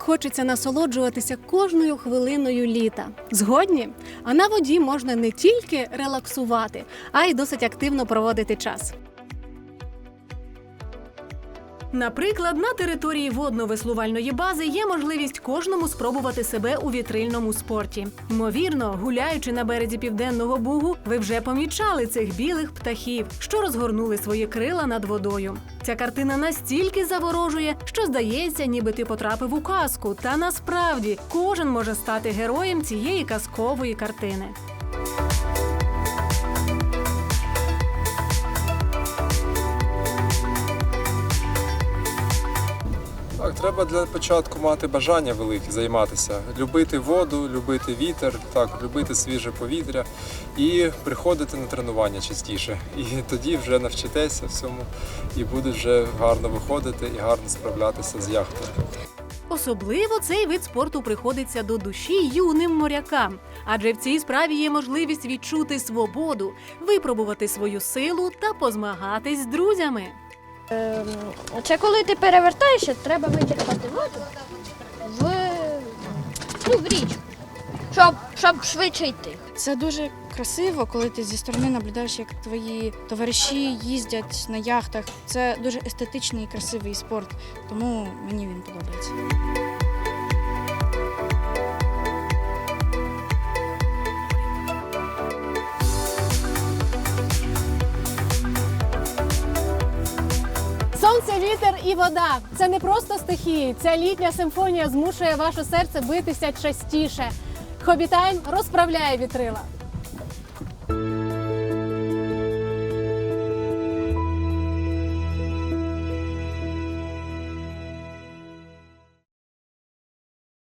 Так хочеться насолоджуватися кожною хвилиною літа. Згодні, а на воді можна не тільки релаксувати, а й досить активно проводити час. Наприклад, на території водно-веслувальної бази є можливість кожному спробувати себе у вітрильному спорті. Ймовірно, гуляючи на березі південного бугу, ви вже помічали цих білих птахів, що розгорнули свої крила над водою. Ця картина настільки заворожує, що здається, ніби ти потрапив у казку. Та насправді кожен може стати героєм цієї казкової картини. Треба для початку мати бажання велике займатися, любити воду, любити вітер, так, любити свіже повітря і приходити на тренування частіше. І тоді вже навчитеся всьому і будуть вже гарно виходити і гарно справлятися з яхтою. Особливо цей вид спорту приходиться до душі юним морякам, адже в цій справі є можливість відчути свободу, випробувати свою силу та позмагатись з друзями. Це коли ти перевертаєшся, треба вичерпати воду в, ну, в річку, щоб, щоб швидше йти. Це дуже красиво, коли ти зі сторони наблюдаєш, як твої товариші їздять на яхтах. Це дуже естетичний і красивий спорт, тому мені він подобається. Сонце, вітер і вода це не просто стихії. Ця літня симфонія змушує ваше серце битися частіше. Хобітайм розправляє вітрила.